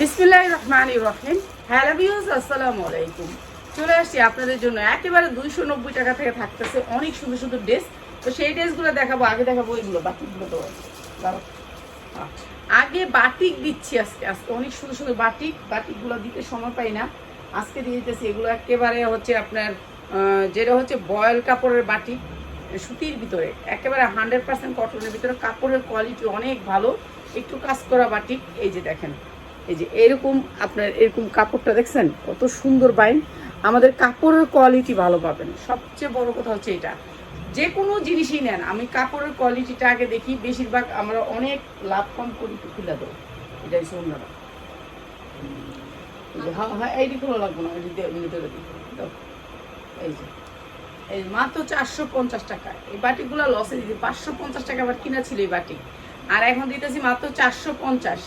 বিসমিল্লাহ রহমান রহিম। Hello views আসসালামু আলাইকুম। চলে আসছি আপনাদের জন্য একেবারে দুইশো নব্বই টাকা থেকে থাকতেছে অনেক সুন্দর সুন্দর ড্রেস তো সেই ড্রেসগুলো দেখাবো, আগে দেখাবো এগুলো বাটিকগুলো তো। আগে বাটিক দিচ্ছি আজকে আজকে অনেক সুন্দর সুন্দর বাটিক। বাটিকগুলো দিতে সময় পাই না। আজকে দিয়ে দিতেছি এগুলো একেবারে হচ্ছে আপনার যেটা হচ্ছে বয়েল কাপড়ের বাটিক, সুতির ভিতরে। একেবারে হান্ড্রেড পার্সেন্ট কটনের ভিতরে। কাপড়ের কোয়ালিটি অনেক ভালো। একটু কাজ করা বাটিক, এই যে দেখেন। এই যে এরকম আপনার এরকম কাপড়টা দেখছেন? কত সুন্দর বাইন। আমাদের কাপড়ের কোয়ালিটি ভালো পাবেন। সবচেয়ে বড় কথা হচ্ছে এটা। যে কোনো জিনিসই নেন। আমি কাপড়ের কোয়ালিটিটা আগে দেখি। বেশিরভাগ আমরা অনেক লাভ কম করি খুলে দেবো এটাই সুন্দর। হ্যাঁ হ্যাঁ এইটি খোলা লাগবো না। এটি দিয়ে। এই যে। এই মাত্র চারশো পঞ্চাশ টাকা। এই বাটিগুলো লসে দিতে পাঁচশো পঞ্চাশ টাকা আবার কিনা ছিল এই বাটি। আর এখন দিতেছি মাত্র চারশো পঞ্চাশ।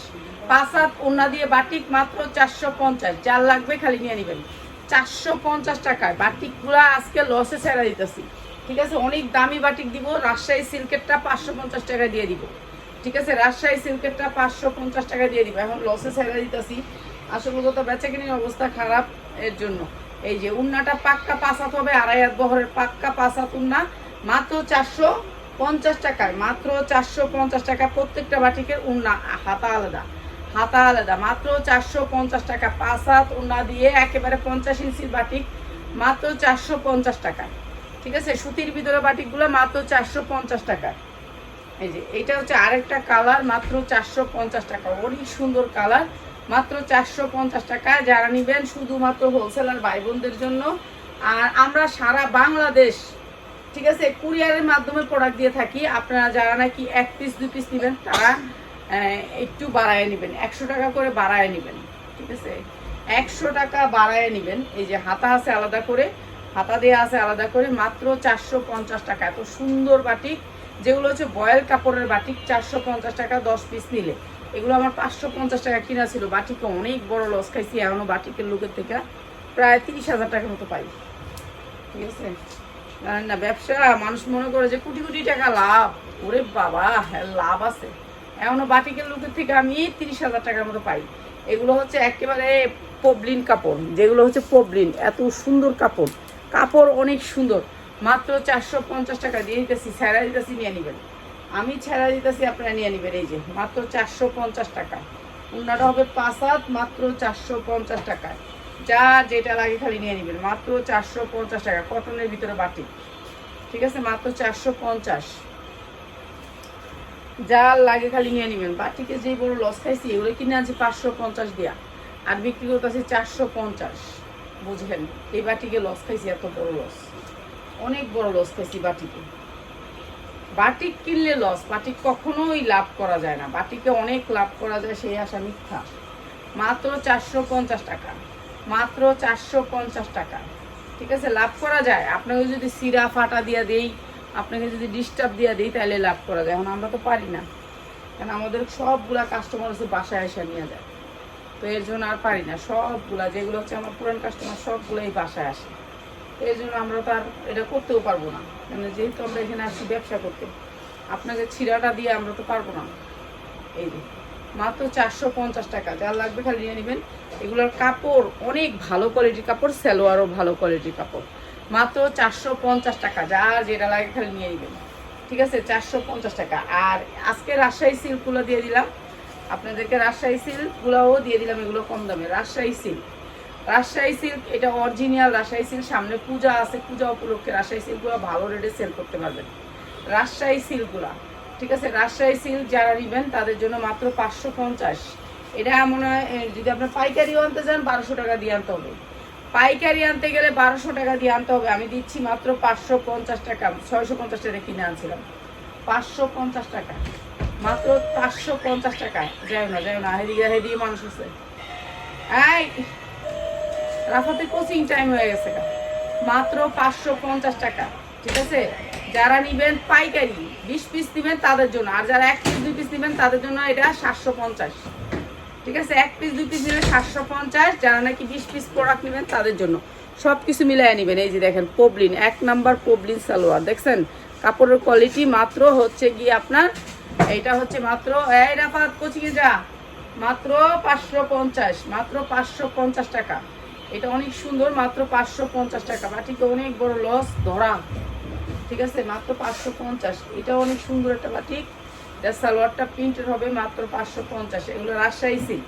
পাঁচ হাত ওনা দিয়ে বাটিক মাত্র চারশো পঞ্চাশ। যার লাগবে খালি নিয়ে নেবেন। চারশো পঞ্চাশ টাকায়। বাটিকগুলো আজকে লসে ছেড়া দিতেছি। ঠিক আছে? অনেক দামি বাটিক দিব। রাজশাহী সিল্কেরটা পাঁচশো পঞ্চাশ টাকা দিয়ে দিব। ঠিক আছে? রাজশাহী সিল্কেরটা পাঁচশো পঞ্চাশ টাকা দিয়ে দিব। এখন লসে ছেড়ে দিতেছি। আসলে তো বেচা কিনির অবস্থা খারাপ এর জন্য। এই যে উন্নাটা পাক্কা পাসাত হবে, আড়াই হাত বহরের পাক্কা পাসাত উন্না মাত্র চারশো পঞ্চাশ টাকায়। মাত্র চারশো পঞ্চাশ টাকা প্রত্যেকটা বাটিকের উন্না হাতা আলাদা। হাতা আলাদা। মাত্র চারশো পঞ্চাশ টাকা। পাঁচ হাত উন্না দিয়ে একেবারে পঞ্চাশ ইঞ্চির বাটিক, মাত্র চারশো পঞ্চাশ টাকা। ঠিক আছে? সুতির ভিতরে বাটিকগুলো মাত্র চারশো পঞ্চাশ টাকা। এই যে এটা হচ্ছে আরেকটা কালার, মাত্র চারশো পঞ্চাশ টাকা। অনেক সুন্দর কালার, মাত্র চারশো পঞ্চাশ টাকা। যারা নিবেন শুধুমাত্র হোলসেলার ভাই বোনদের জন্য। আর আমরা সারা বাংলাদেশ, ঠিক আছে? কুরিয়ারের মাধ্যমে প্রোডাক্ট দিয়ে থাকি। আপনারা যারা নাকি এক পিস দু পিস নেবেন, তারা একটু বাড়ায় নেবেন। একশো টাকা করে বাড়ায় নেবেন, ঠিক আছে? একশো টাকা বাড়ায় নেবেন। এই যে হাতা আছে আলাদা করে, হাতা দেওয়া আছে আলাদা করে, মাত্র চারশো পঞ্চাশ টাকা। এত সুন্দর বাটিক, যেগুলো হচ্ছে বয়েল কাপড়ের বাটিক, চারশো পঞ্চাশ টাকা দশ পিস নিলে। এগুলো আমার পাঁচশো পঞ্চাশ টাকা কিনা ছিল। বাটিকে অনেক বড় লস খাইছি এখনও বাটিকের লোকের থেকে প্রায় তিরিশ হাজার টাকার মতো পাই। ঠিক আছে? না ব্যবসা মানুষ মনে করে যে কোটি কোটি টাকা লাভ। ওরে বাবা হ্যাঁ লাভ আছে। এখনও বাটিকের লোকের থেকে আমি তিরিশ হাজার টাকার মতো পাই। এগুলো হচ্ছে একেবারে পবলিন কাপড়, যেগুলো হচ্ছে পবলিন, এত সুন্দর কাপড়। কাপড় অনেক সুন্দর, মাত্র চারশো পঞ্চাশ টাকা দিয়ে দিতেছি স্যারা দিতেছি, নিয়ে নেবেন। আমি ছেড়া দিতেছি, আপনারা নিয়ে নেবেন, এই যে, মাত্র চারশো পঞ্চাশ টাকা। অন্যটা হবে পাঁচ হাত, মাত্র চারশো পঞ্চাশ টাকায় যা যেটা লাগে খালি নিয়ে নেবেন, মাত্র চারশো পঞ্চাশ টাকা, কটনের ভিতরে বাটি ঠিক আছে, মাত্র চারশো পঞ্চাশ। যা লাগে খালি নিয়ে নেবেন। বাটিকে যেই বড় লস খাইছি, এগুলো কিনে আনছি পাঁচশো পঞ্চাশ দেয়া। আর বিক্রি করতেছি চারশো পঞ্চাশ। বুঝলেন এই বাটিকে লস খাইছি, এত বড় লস অনেক বড় লস খাইছি বাটিকে বাটিক কিনলে লস বাটিক কখনোই লাভ করা যায় না। বাটিকে অনেক লাভ করা যায়, সেই আশা মিথ্যা। মাত্র চারশো পঞ্চাশ টাকা। মাত্র চারশো পঞ্চাশ টাকা। ঠিক আছে, লাভ করা যায়। আপনাকে যদি সিরা, ফাটা দিয়ে দেই আপনাকে যদি ডিস্টার্ব দিয়ে দিই, তাহলে লাভ করা যায়। এখন আমরা তো পারি না। কারণ আমাদের সবগুলা কাস্টমার হচ্ছে বাসায় এসে নিয়ে যায়। তো এর জন্য আর পারি না। সবগুলা, যেগুলো হচ্ছে আমার পুরান কাস্টমার সবগুলোই বাসায় আসে। তো এর জন্য আমরা তো আর এটা করতেও পারব না। মানে যেহেতু আমরা এখানে আসছি ব্যবসা করতে, আপনাকে ছিঁড়াটা দিয়ে আমরা তো পারব না। এই যে, মাত্র চারশো পঞ্চাশ টাকা। যা লাগবে খালি নিয়ে নেবেন। এগুলোর কাপড় অনেক ভালো কোয়ালিটির কাপড় স্যালোয়ারও ভালো কোয়ালিটির কাপড়। মাত্র চারশো পঞ্চাশ টাকা, যা যেটা লাগে খালি নিয়ে নেবেন। ঠিক আছে? চারশো পঞ্চাশ টাকা। আর আজকে রাজশাহী সিল্কগুলো দিয়ে দিলাম। আপনাদেরকে রাজশাহী সিল্কগুলোও দিয়ে দিলাম, এগুলো কম দামে। রাজশাহী সিল্ক। রাজশাহী সিল্ক, এটা অরিজিনাল রাজশাহী সিল্ক। সামনে পূজা আছে, পূজা উপলক্ষে রাজশাহী সিল্কগুলো ভালো রেটে সেল করতে পারবেন। রাজশাহী সিল্কগুলা। ঠিক আছে? রাজশাহী সিল্ক যারা নেবেন, তাদের জন্য মাত্র পাঁচশো পঞ্চাশ। এটা মনে হয় যদি আপনার পাইকারিও আনতে চান, বারোশো টাকা দিয়ে আনতে হবে। পাইকারি আনতে গেলে বারোশো টাকা দিয়ে আনতে হবে। আমি দিচ্ছি মাত্র পাঁচশো পঞ্চাশ টাকা। ছয়শো পঞ্চাশ টাকা কিনে আনছিলাম। পাঁচশো পঞ্চাশ টাকা। মাত্র পাঁচশো পঞ্চাশ টাকা যাই না যাই না। হেদিকে হেদিকে মানুষ আছে। রাফাতে কোচিং টাইম হয়ে গেছে মাত্র পাঁচশো পঞ্চাশ টাকা। ঠিক আছে? যারা নিবেন পাইকারি, বিশ পিস নিবেন তাদের জন্য। আর যারা এক পিস দুই পিস নিবেন তাদের জন্য এটা সাতশো পঞ্চাশ। ঠিক আছে? এক পিস দুই পিস নিলে সাতশো পঞ্চাশ, যারা নাকি বিশ পিস প্রোডাক্ট নেবেন তাদের জন্য। সব কিছু মিলাই নেবেন। এই যে দেখেন পবলিন এক নাম্বার পবলিন সালোয়ার দেখছেন? কাপড়ের কোয়ালিটি মাত্র হচ্ছে গিয়ে আপনার, এইটা হচ্ছে মাত্র, এই রাফাত কোচিংয়ে যা মাত্র পাঁচশো পঞ্চাশ, মাত্র পাঁচশো পঞ্চাশ টাকা। এটা অনেক সুন্দর, মাত্র পাঁচশো পঞ্চাশ টাকা। বাটিকে অনেক বড় লস ধরা। ঠিক আছে? মাত্র পাঁচশো পঞ্চাশ। এটা অনেক সুন্দর একটা বাটিক এটা সালোয়ারটা প্রিন্টেড হবে মাত্র পাঁচশো পঞ্চাশ। এগুলো রাজশাহী সিল্ক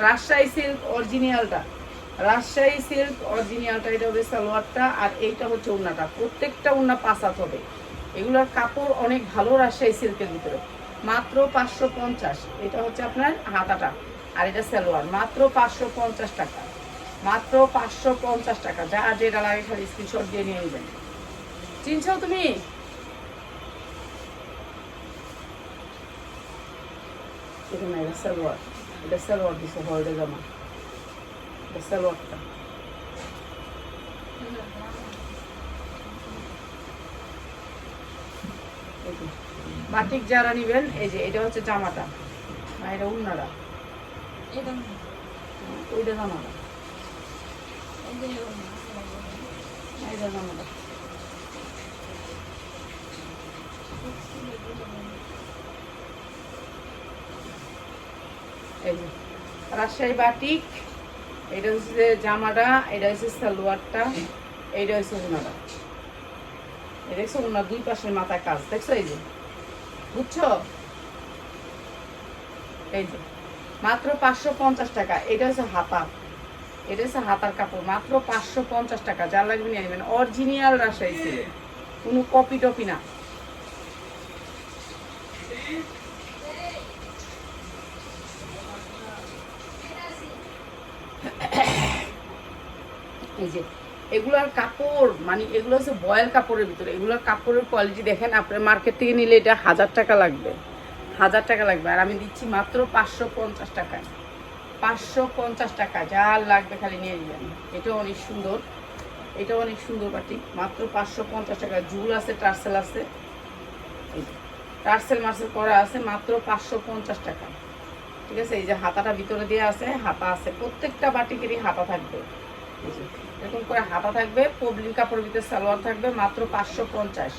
রাজশাহী সিল্ক অরিজিনালটা রাজশাহী সিল্ক অরিজিনালটা এটা হবে সালোয়ারটা আর এইটা হচ্ছে উন্নাটা। প্রত্যেকটা উন্না পাসাত হবে। এগুলোর কাপড় অনেক ভালো রাজশাহী সিল্কের ভিতরে। মাত্র পাঁচশো পঞ্চাশ। এটা হচ্ছে আপনার হাতাটা। আর এটা সালোয়ার। মাত্র পাঁচশো পঞ্চাশ টাকা। মাত্র পাঁচশো পঞ্চাশ টাকা। যা যেটা লাগে খালি স্ক্রিনশট দিয়ে নিয়ে নেবেন। চিনছো তুমি? এখানে এটা সালোয়ার এটা সালোয়ার দিছে হলদে জামা এটা সালোয়ারটা বাটিক যারা নিবেন এই যে এটা হচ্ছে জামাটা। আর এটা উন্নারা। এটা ওইটা জামাটা। এইটা জামাটা। এই যে, রাজশাহী বাটিক, এটা হচ্ছে জামাটা, এটা হচ্ছে সালোয়ারটা এইটা হচ্ছে উনাটা এটা দেখছ উনার দুই পাশের মাথায় কাজ, দেখছ এই যে? বুঝছ? এই যে, মাত্র পাঁচশো পঞ্চাশ টাকা, এটা হচ্ছে হাতা। এটা হচ্ছে হাতার কাপড়, মাত্র পাঁচশো পঞ্চাশ টাকা যা লাগবে নিয়ে নেবেন অরিজিনাল রাজশাহী কোনো কপি টপি না। এই যে, এগুলোর কাপড় মানে এগুলো হচ্ছে বয়েল কাপড়ের ভিতরে। এগুলোর কাপড়ের কোয়ালিটি দেখেন আপনার মার্কেট থেকে নিলে এটা হাজার টাকা লাগবে। হাজার টাকা লাগবে। আর আমি দিচ্ছি মাত্র পাঁচশো পঞ্চাশ টাকায়। পাঁচশো পঞ্চাশ টাকা যা লাগবে খালি নিয়ে নেবেন। এটাও অনেক সুন্দর। এটা অনেক সুন্দর বাটি মাত্র পাঁচশো পঞ্চাশ টাকা। ঝুল আছে, টার্সেল আছে। টার্সেল মার্সেল করা আছে মাত্র পাঁচশো পঞ্চাশ টাকা। ঠিক আছে? এই যে হাতাটা ভিতরে দিয়ে আছে, হাতা আছে। প্রত্যেকটা বাটিকেরই হাতা থাকবে। এরকম করে হাতা থাকবে, পবলিন কাপড়ের ভিতরে সালোয়ার থাকবে, মাত্র পাঁচশো পঞ্চাশ।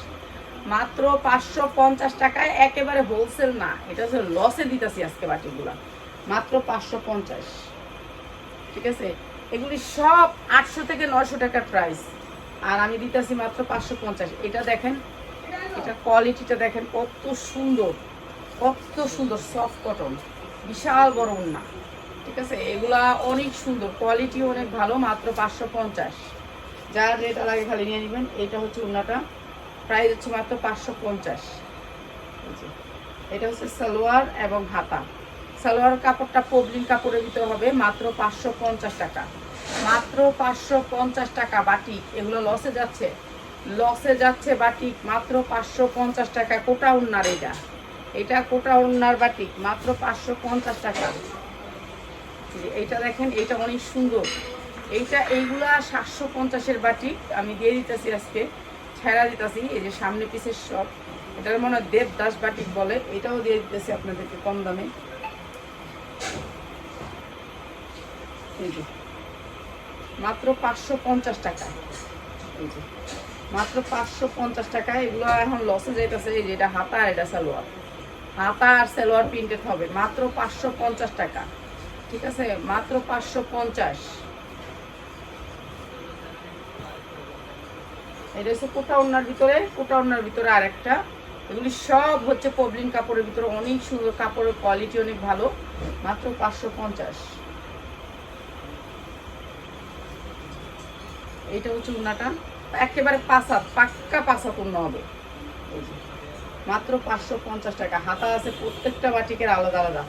মাত্র পাঁচশো পঞ্চাশ টাকায় একেবারে হোলসেল না, এটা হচ্ছে লসে দিতেছি আজকে বাটিগুলা। মাত্র পাঁচশো পঞ্চাশ। ঠিক আছে? এগুলি সব আটশো থেকে নশো টাকার প্রাইস আর আমি দিতেছি মাত্র পাঁচশো পঞ্চাশ। এটা দেখেন, এটা কোয়ালিটিটা দেখেন কত সুন্দর কত সুন্দর সফট কটন বিশাল বড় উন্না। ঠিক আছে, এগুলা অনেক সুন্দর কোয়ালিটি অনেক ভালো, মাত্র পাঁচশো পঞ্চাশ। যার যেটা লাগে খালি নিয়ে নেবেন, এটা হচ্ছে উন্নাটা প্রাইস হচ্ছে মাত্র পাঁচশো পঞ্চাশ। এটা হচ্ছে সালোয়ার এবং হাতা। সালোয়ার কাপড়টা পবলিন কাপড়ের ভিতরে হবে, মাত্র পাঁচশো পঞ্চাশ টাকা। মাত্র পাঁচশো পঞ্চাশ টাকা বাটিক এগুলো লসে যাচ্ছে। লসে যাচ্ছে বাটিক মাত্র পাঁচশো পঞ্চাশ টাকা কোটা উন্নার এটা। এটা কোটা উন্নার বাটিক মাত্র পাঁচশো পঞ্চাশ টাকা। এইটা দেখেন, এটা অনেক সুন্দর। এইটা, এইগুলা সাতশো পঞ্চাশের বাটিক আমি দিয়ে দিতেছি আজকে। ছেড়া দিতেছি, এই যে সামনে পিসের সব এটার মনে হয় দেবদাস বাটিক বলে, এটাও দিয়ে দিতেছি আপনাদেরকে কম দামে। মাত্র পাঁচশো পঞ্চাশ টাকা। মাত্র পাঁচশো পঞ্চাশ টাকা, এগুলো এখন লসে যাইতেছে, এই যে এটা হাতা আর এটা সালোয়ার। হাতা আর সালোয়ার প্রিন্টেড হবে, মাত্র পাঁচশো পঞ্চাশ টাকা। ঠিক আছে? মাত্র পাঁচশো পঞ্চাশ। এটা হচ্ছে কোটা ভিতরে কোটা ভিতরে এগুলি সব হচ্ছে পবলিন কাপড়ের ভিতরে, অনেক সুন্দর কাপড়ের কোয়ালিটি অনেক ভালো। মাত্র পাঁচশো পঞ্চাশ। এইটা হচ্ছে একেবারে পাঁচাত, পাক্কা পাঁচাত উন্না হবে। মাত্র পাঁচশো পঞ্চাশ টাকা। হাতা আছে প্রত্যেকটা বাটিকের আলাদা আলাদা।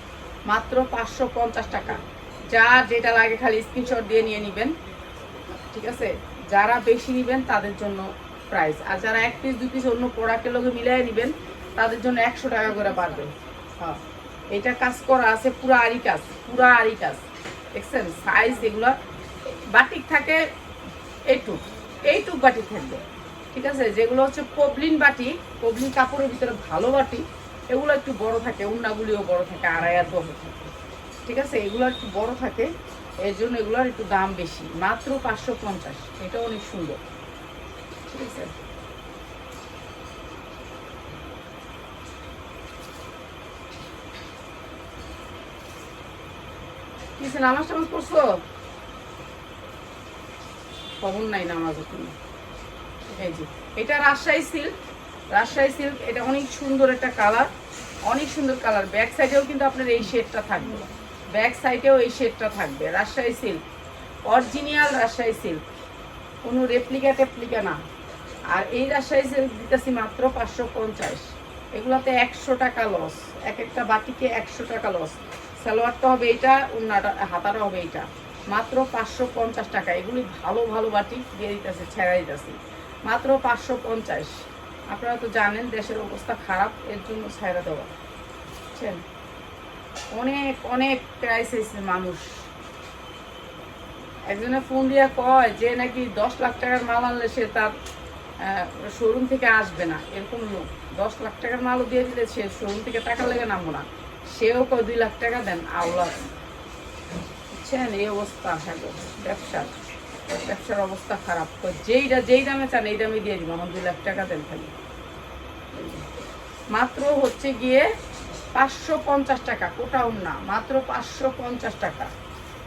মাত্র পাঁচশো পঞ্চাশ টাকা। যা যেটা লাগে খালি স্ক্রিনশট দিয়ে নিয়ে নেবেন। ঠিক আছে? যারা বেশি নেবেন তাদের জন্য প্রাইস আর যারা এক পিস দু পিস অন্য প্রোডাক্টের লোকে মিলাই নেবেন, তাদের জন্য একশো টাকা করে বাড়বে। হ্যাঁ। এটা কাজ করা আছে পুরো আরি কাজ, পুরো আরি কাজ। দেখছেন? সাইজ এগুলো বাটিক থাকে, এইটুক এইটুক বাটিক থাকবে। ঠিক আছে? যেগুলো হচ্ছে পবলিন বাটি পবলিন কাপড়ের ভিতরে ভালো বাটি এগুলো একটু বড় থাকে, উন্নাগুলিও বড় থাকে, আড়াই আর থাকে। ঠিক আছে? এগুলো একটু বড় থাকে, এর জন্য এগুলোর একটু দাম বেশি। মাত্র পাঁচশো পঞ্চাশ। এটা অনেক সুন্দর। ঠিক আছে? নামাজ টামাজ পড়ছো? খবর নাই নামাজ এই যে, এটা রাজশাহী সিল্ক। রাজশাহী সিল্ক এটা অনেক সুন্দর একটা কালার অনেক সুন্দর কালার ব্যাক সাইডেও কিন্তু আপনার এই শেডটা থাকবে। ব্যাক সাইডেও এই শেডটা থাকবে। Rajshahi silk original Rajshahi silk কোনো রেপ্লিকা টেপ্লিকা না। আর এই রাজশাহী সিল্ক দিতেছি মাত্র পাঁচশো পঞ্চাশ। এগুলোতে একশো টাকা লস এক একটা বাটিকে একশো টাকা লস সালোয়ারটা হবে এইটা উন্নাটা, হাতাটা হবে এইটা মাত্র পাঁচশো পঞ্চাশ টাকা। এগুলি ভালো ভালো বাটি দিয়ে দিতেছে, ছেড়া দিতেছি। মাত্র পাঁচশো পঞ্চাশ। আপনারা তো জানেন দেশের অবস্থা খারাপ, এর জন্য ছাইরা দেওয়া। বুঝছেন? অনেক অনেক ক্রাইসিস মানুষ। একজনে ফোন দিয়ে কয় যে নাকি দশ লাখ টাকার মাল আনলে সে তার শোরুম থেকে আসবে না, এরকম লোক। দশ লাখ টাকার মালও দিয়ে দিলে সে শোরুম থেকে টাকা লেগে নামবো না। সেও কয় দুই লাখ টাকা দেন, আওলা বুঝছেন? এই অবস্থা হ্যাঁ ব্যবসার। ব্যবসার অবস্থা খারাপ। তো যেইটা যেই দামে চান, এই দামে দিয়ে দিব আমার দুই লাখ টাকা দেন খালি। মাত্র হচ্ছে গিয়ে পাঁচশো পঞ্চাশ টাকা, কোটা উন্না, মাত্র পাঁচশো পঞ্চাশ টাকা।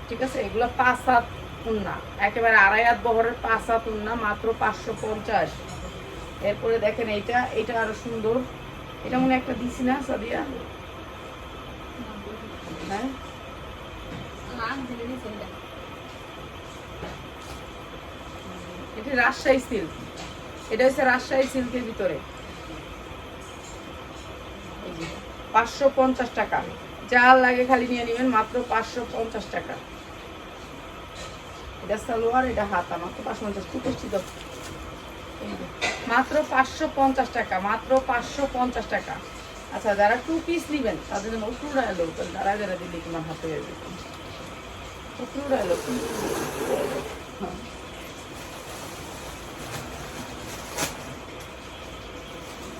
ঠিক আছে? এগুলো পাঁচ হাত উন্না, একেবারে আড়াই হাত বহরের পাঁচ হাত উন্না, মাত্র পাঁচশো পঞ্চাশ। এরপরে দেখেন এইটা এটা আরও সুন্দর। এটা মনে একটা দিছি না, সাদিয়া? হ্যাঁ? এটা রাজশাহী সিল্ক। এটা হচ্ছে রাজশাহী সিল্কের ভিতরে। পাঁচশো পঞ্চাশ টাকা। যা লাগে খালি নিয়ে নেবেন মাত্র পাঁচশো পঞ্চাশ টাকা। এটা সালোয়ার, এটা হাতা, মাত্র পাঁচশো পঞ্চাশ দাও মাত্র পাঁচশো পঞ্চাশ টাকা, মাত্র পাঁচশো পঞ্চাশ টাকা। আচ্ছা যারা টু পিস নেবেন, তাদের জন্য উঠুরা এলো যারা যারা দিলে তোমার হাতে উঠুরা এলো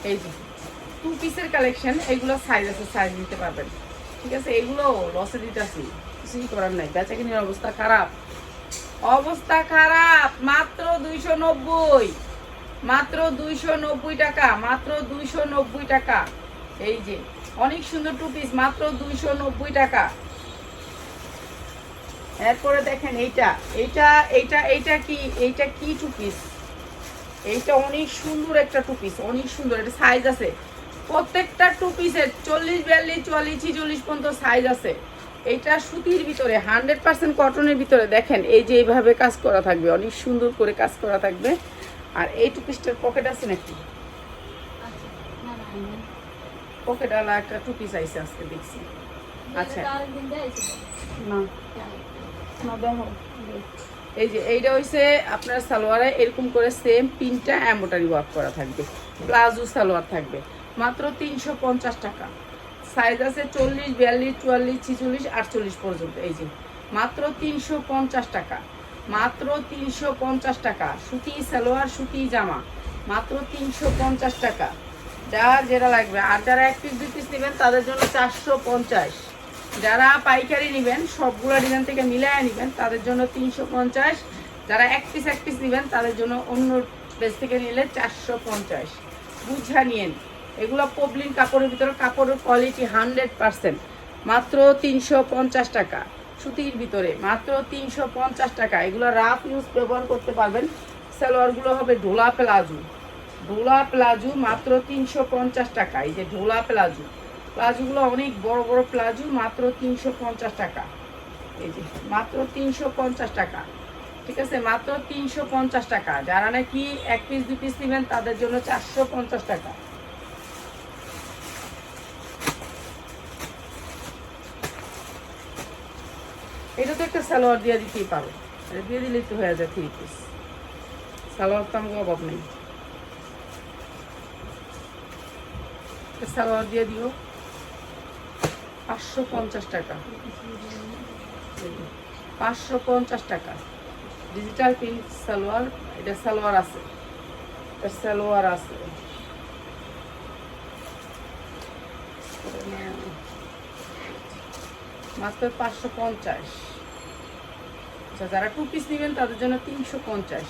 এই যে টু পিসের কালেকশন এগুলো সাইজ আছে সাইজ নিতে পারবেন। ঠিক আছে? এগুলো লসে দিতেছি। কিছুই করার নাই। বেচা কিনার অবস্থা খারাপ। অবস্থা খারাপ! মাত্র দুইশো নব্বই। মাত্র দুইশো নব্বই টাকা। মাত্র দুইশো নব্বই টাকা। এই যে, অনেক সুন্দর টু পিস মাত্র দুইশো নব্বই টাকা। এরপরে দেখেন এইটা। এইটা এইটা এইটা কি? এইটা কি টু পিস এইটা অনেক সুন্দর একটা টু পিস অনেক সুন্দর। এটা সাইজ আছে। প্রত্যেকটা টু পিসের চল্লিশ বিয়াল্লিশ চুয়াল্লিশ ছিচল্লিশ পর্যন্ত সাইজ আছে। এইটা সুতির ভিতরে হান্ড্রেড পার্সেন্ট কটনের ভিতরে। দেখেন এই যে এইভাবে কাজ করা থাকবে অনেক সুন্দর করে কাজ করা থাকবে। আর এই টু পিসটার পকেট আছে নাকি? না না না পকেট আলা একটা টু পিস আইসে আজকে দেখছি। আচ্ছা। না। না দেখো। এই যে এইটা হইছে আপনার সালোয়ারে এরকম করে সেম পিনটা এম্বোটারি ওয়ার্ক করা থাকবে। প্লাজো সালোয়ার থাকবে। মাত্র তিনশো পঞ্চাশ টাকা। সাইজ আছে চল্লিশ, বিয়াল্লিশ, চুয়াল্লিশ, ছিচল্লিশ, আটচল্লিশ পর্যন্ত। এই যে, মাত্র তিনশো পঞ্চাশ টাকা। মাত্র তিনশো পঞ্চাশ টাকা। সুতি সালোয়ার, সুতি জামা। মাত্র তিনশো পঞ্চাশ টাকা। যার যেটা লাগবে। আর যারা এক পিস দুই পিস নেবেন, তাদের জন্য চারশো পঞ্চাশ। যারা পাইকারি নেবেন, সবগুলো ডিজাইন থেকে মিলায় নেবেন, তাদের জন্য তিনশো পঞ্চাশ। যারা এক পিস এক পিস নেবেন, তাদের জন্য অন্য পেজ থেকে নিলে চারশো পঞ্চাশ। বুঝা নিয়েন। এগুলো পবলিন কাপড়ের ভিতরে, কাপড়ের কোয়ালিটি হান্ড্রেড পার্সেন্ট মাত্র তিনশো পঞ্চাশ টাকা, সুতির ভিতরে। মাত্র তিনশো পঞ্চাশ টাকা। এগুলো রাফ ইউজ ব্যবহার করতে পারবেন। সালোয়ারগুলো হবে ঢোলা প্লাজো। ঢোলা প্লাজো মাত্র তিনশো পঞ্চাশ টাকা। এই যে ঢোলা প্লাজো। প্লাজোগুলো অনেক বড় বড় প্লাজো, মাত্র তিনশো পঞ্চাশ টাকা। এই যে, মাত্র তিনশো পঞ্চাশ টাকা। ঠিক আছে? মাত্র তিনশো পঞ্চাশ টাকা। যারা নাকি এক পিস দু পিস নেবেন, তাদের জন্য চারশো পঞ্চাশ টাকা। এটা তো একটা সালোয়ার দিয়ে দিতেই পারো। এটা দিয়ে দিলেই তো হয়ে যায় থ্রি পিস সালোয়ার তো আমাকে অভাব নেই। সালোয়ার দিয়ে দিও। পাঁচশো পঞ্চাশ টাকা। পাঁচশো পঞ্চাশ টাকা। ডিজিটাল প্রিন্ট সালোয়ার, এটা সালোয়ার আছে। এটা সালোয়ার আছে। মাত্র পাঁচশো পঞ্চাশ। আচ্ছা যারা টু পিস নেবেন, তাদের জন্য তিনশো পঞ্চাশ।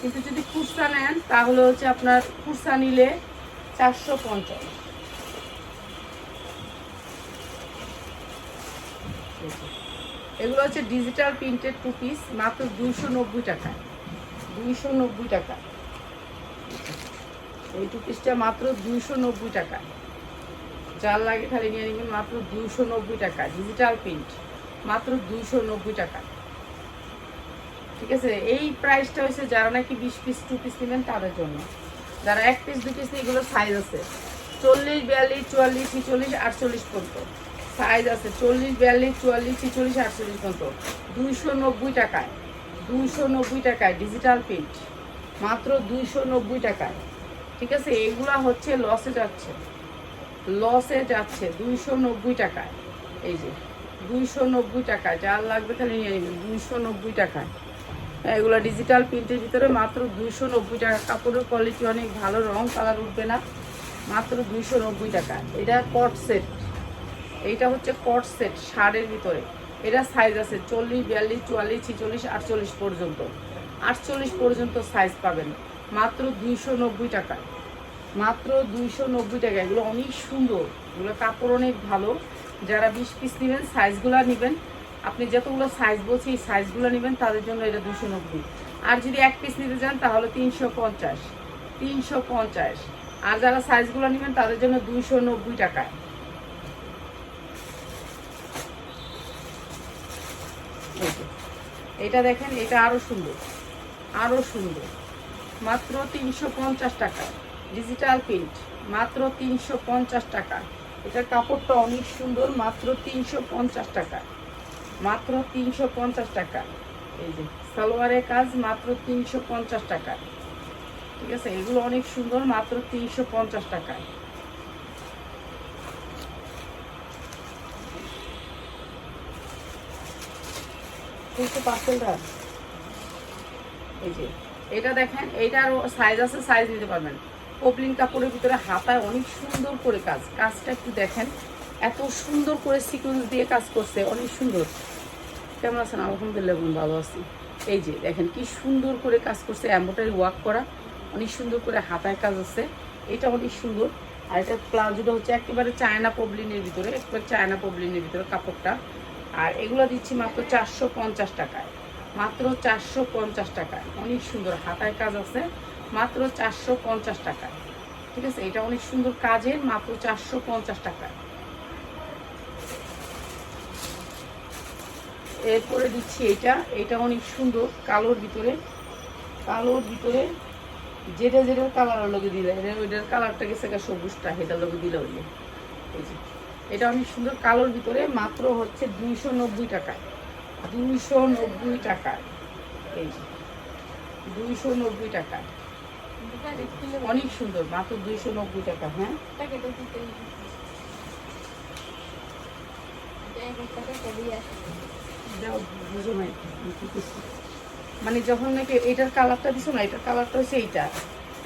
কিন্তু যদি খুচরা নেন, তাহলে হচ্ছে আপনার খুচরা নিলে চারশো পঞ্চাশ। এগুলো হচ্ছে ডিজিটাল প্রিন্টেড টু পিস মাত্র দুইশো নব্বই টাকা। দুইশো নব্বই টাকা। এই টু পিসটা মাত্র দুইশো নব্বই টাকা। যার লাগে খালি নিয়ে নেবেন মাত্র দুইশো নব্বই টাকা ডিজিটাল প্রিন্ট মাত্র দুইশো নব্বই টাকা। ঠিক আছে? এই প্রাইসটা হচ্ছে যারা নাকি বিশ পিস টু পিস নেবেন তাদের জন্য। যারা এক পিস দু পিস এগুলো সাইজ আছে। চল্লিশ, বিয়াল্লিশ, চুয়াল্লিশ, ছিচল্লিশ, আটচল্লিশ পর্যন্ত। সাইজ আছে, চল্লিশ, বিয়াল্লিশ, চুয়াল্লিশ, ছিচল্লিশ, আটচল্লিশ পর্যন্ত। দুইশো নব্বই টাকায়, দুইশো নব্বই টাকায় ডিজিটাল প্রিন্ট মাত্র দুইশো নব্বই টাকায়। ঠিক আছে? এগুলা হচ্ছে লসে যাচ্ছে। লসে যাচ্ছে দুইশো নব্বই টাকায়। এই যে, দুইশো নব্বই টাকায়, যার লাগবে তাহলে নিয়ে নেবেন, দুইশো নব্বই টাকায়। এগুলো ডিজিটাল প্রিন্টের ভিতরে মাত্র দুইশো নব্বই টাকা। কাপড়ের কোয়ালিটি অনেক ভালো, রং কালার উঠবে না। মাত্র দুইশো নব্বই টাকা এটা কট সেট এইটা হচ্ছে কট সেট শাড়ির ভিতরে। এটা সাইজ আছে চল্লিশ, বিয়াল্লিশ, চুয়াল্লিশ, ছিচল্লিশ, আটচল্লিশ পর্যন্ত। আটচল্লিশ পর্যন্ত সাইজ পাবেন। মাত্র দুইশো নব্বই টাকা মাত্র দুইশো নব্বই টাকা। এগুলো অনেক সুন্দর। এগুলো কাপড় অনেক ভালো। যারা বিশ পিস নেবেন সাইজগুলো নেবেন, আপনি যতগুলো সাইজ বলছি, এই সাইজগুলো নেবেন, তাদের জন্য এটা দুশো নব্বই। আর যদি এক পিস নিতে চান, তাহলে তিনশো পঞ্চাশ। তিনশো পঞ্চাশ। আর যারা সাইজগুলো নেবেন, তাদের জন্য দুইশো নব্বই যে। এটা দেখেন, এটা আরও সুন্দর। আরও সুন্দর। মাত্র তিনশো পঞ্চাশ টাকা। ডিজিটাল প্রিন্ট, মাত্র তিনশো পঞ্চাশ টাকা। এটার কাপড়টা অনেক সুন্দর, মাত্র তিনশো পঞ্চাশ টাকা। মাত্র তিনশো পঞ্চাশ টাকা। এই যে, সালোয়ারের কাজ মাত্র তিনশো পঞ্চাশ টাকা। ঠিক আছে, এগুলো অনেক সুন্দর, মাত্র তিনশো পঞ্চাশ পার্সেন্টটা এই যে, এটা দেখেন, এইটার সাইজ আছে সাইজ নিতে পারবেন। পপলিন কাপড়ের ভিতরে হাতায় অনেক সুন্দর করে কাজ। কাজটা একটু দেখেন, এত সুন্দর করে সিকুয়েন্স দিয়ে কাজ করছে, অনেক সুন্দর। কেমন আছেন? আলহামদুলিল্লাহ বোন ভালো আছি। এই যে দেখেন, কি সুন্দর করে কাজ করছে এম্বোটারি ওয়ার্ক করা, অনেক সুন্দর করে হাতায় কাজ আছে, এটা অনেক সুন্দর। আর এটা প্লাজোটা হচ্ছে একেবারে চায়না পবলিনের ভিতরে, একেবারে চায়না পবলিনের ভিতরে কাপড়টা। আর এগুলো দিচ্ছি মাত্র চারশো পঞ্চাশ টাকায়, মাত্র চারশো পঞ্চাশ টাকায়। অনেক সুন্দর হাতায় কাজ আছে মাত্র চারশো পঞ্চাশ টাকা। ঠিক আছে? এটা অনেক সুন্দর কাজের, মাত্র চারশো পঞ্চাশ টাকায় এরপরে দিচ্ছি এটা। এটা অনেক সুন্দর, কালোর ভিতরে। কালোর ভিতরে যেটা যেটা কালার লগে দিলে এটা- ওইটার কালারটা গেছে সবুজটা, সেটার লগে দিলে যে এটা অনেক সুন্দর, কালোর ভিতরে মাত্র হচ্ছে দুইশো নব্বই টাকায় দুইশো নব্বই টাকায় এই দুইশো নব্বই টাকা। অনেক সুন্দর, মাত্র দুইশো নব্বই টাকা হ্যাঁ। মানে যখন নাকি এটার কালারটা দিছো না, এটার কালারটা হচ্ছে এইটা।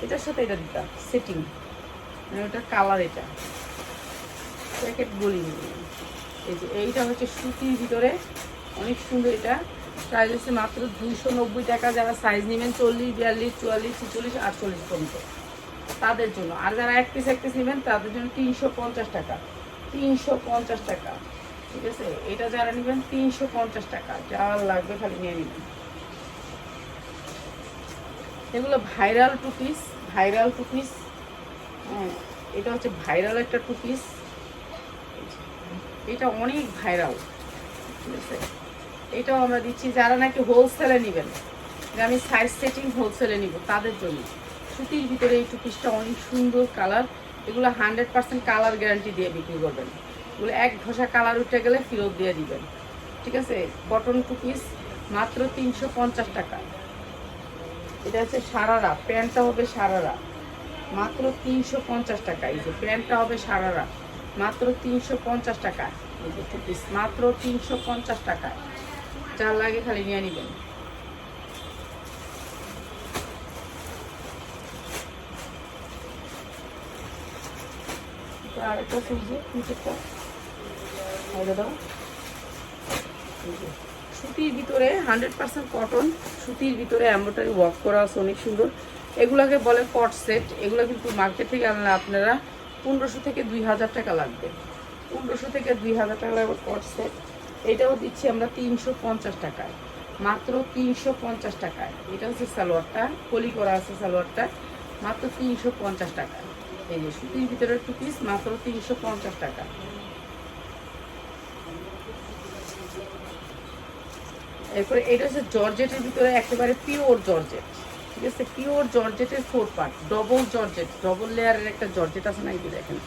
এটার সাথে এটা দিতা সেটিং মানে ওটার কালার এটা। প্যাকেট বলিনি। এই যে, এইটা হচ্ছে সুতির ভিতরে, অনেক সুন্দর এটা। হচ্ছে মাত্র দুইশো নব্বই টাকা। যারা সাইজ নেবেন চল্লিশ, বিয়াল্লিশ, চুয়াল্লিশ, ছিচল্লিশ, আটচল্লিশ পর্যন্ত। তাদের জন্য। আর যারা এক পিস এক পিস নেবেন, তাদের জন্য তিনশো পঞ্চাশ টাকা। তিনশো পঞ্চাশ টাকা। ঠিক আছে? এটা যারা নেবেন, তিনশো পঞ্চাশ টাকা। যা লাগবে খালি নিয়ে নেবেন। এগুলো viral two piece viral two piece হ্যাঁ এটা হচ্ছে ভাইরাল একটা টু পিস এটা অনেক ভাইরাল ঠিক আছে? এটাও আমরা দিচ্ছি, যারা নাকি হোলসেলে নেবেন। যে আমি সাইজ সেটিং হোলসেলে নিব, তাদের জন্য। সুতির ভিতরে এই টুপিসটা অনেক সুন্দর কালার এগুলো হান্ড্রেড পার্সেন্ট কালার গ্যারান্টি দিয়ে বিক্রি করবেন। এগুলো এক ঘষা কালার উঠে গেলে ফেরত দিয়ে দিবেন। ঠিক আছে? কটন টু পিস মাত্র তিনশো পঞ্চাশ টাকা। এটা হচ্ছে সারারা, প্যান্টটা হবে সারারা। মাত্র তিনশো পঞ্চাশ টাকা। এই যে প্যান্টটা হবে সারারা, মাত্র তিনশো পঞ্চাশ টাকা। এই যে টু পিস মাত্র তিনশো পঞ্চাশ টাকা। যার লাগে খালি নিয়ে নেবেন। আরেকটা সুইজে নিচেরটা দাও। সুতির ভিতরে হান্ড্রেড পার্সেন্ট কটন সুতির ভিতরে এম্ব্রয়ডারি ওয়ার্ক করা আছে অনেক সুন্দর। এগুলাকে বলে কট সেট এগুলো কিন্তু মার্কেট থেকে আনলে আপনারা পনেরোশো থেকে দুই হাজার টাকা লাগবে। পনেরোশো থেকে দুই হাজার টাকা লাগবে কট সেট এটাও দিচ্ছি আমরা তিনশো পঞ্চাশ টাকায়। মাত্র তিনশো পঞ্চাশ টাকায়। এটা হচ্ছে সালোয়ারটা কলি করা আছে সালোয়ারটা, মাত্র তিনশো পঞ্চাশ টাকা এই যে সুতির ভিতরে টু পিস মাত্র তিনশো পঞ্চাশ টাকা। এরপরে এটা হচ্ছে জর্জেটের ভিতরে একেবারে পিওর জর্জেট, ঠিক আছে? পিওর জর্জেটের four part double georgette double লেয়ারের একটা জর্জেট আছে না এই দেখেন।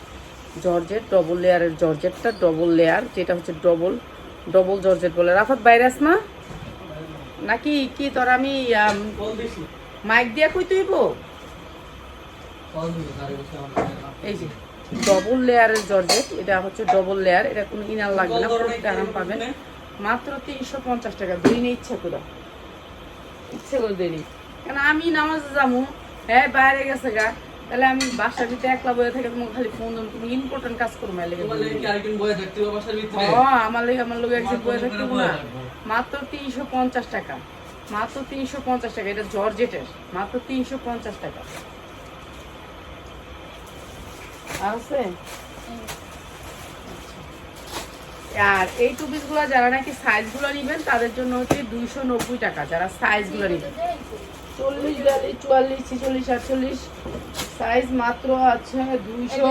জর্জেট ডবল লেয়ারের জর্জেটটা ডবল লেয়ার যেটা হচ্ছে ডবল ডবল জর্জেট বলে। রাফাত বাইরে আস না নাকি কি তোর আমি মাইক দিয়া কই তুইব? এই যে ডবল লেয়ারের জর্জেট এটা হচ্ছে ডবল লেয়ার এটা কোনো ইনার লাগবে না ধরো আরাম পাবেন। মাত্র তিনশো পঞ্চাশ টাকা দুই নিয়ে ইচ্ছা করে। ইচ্ছে করে দেরি কেন আমি নামাজ যাব? হ্যাঁ বাইরে গেছে গা। তাহলে আমি বাসার ভিতরে একলা বয়ে থেকে তোমাকে খালি ফোন দেবো তুমি ইম্পর্টেন্ট কাজ করো মেলে ভিতরে? আমার লাগে আমার লোক একজন বয়ে থাকতে না। মাত্র তিনশো পঞ্চাশ টাকা। মাত্র তিনশো পঞ্চাশ টাকা এটা জর্জেটের। মাত্র তিনশো পঞ্চাশ টাকা। আছে? আর এই টু পিসগুলো যারা নাকি সাইজগুলো নেবেন তাদের জন্য হচ্ছে দুইশো নব্বই টাকা। যারা সাইজগুলো নেবেন। চল্লিশ বিয়াল্লিশ চুয়াল্লিশ ছিচল্লিশ আটচল্লিশ সাইজ মাত্র আছে দুইশো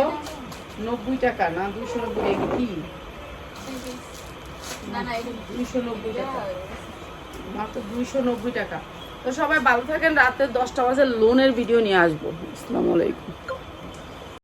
নব্বই টাকা না দুইশো নব্বই কি? দুইশো নব্বই টাকা। মাত্র দুইশো নব্বই টাকা। তো সবাই ভালো থাকেন রাতে দশটা বাজে লোনের ভিডিও নিয়ে আসব। আসসালামু আলাইকুম।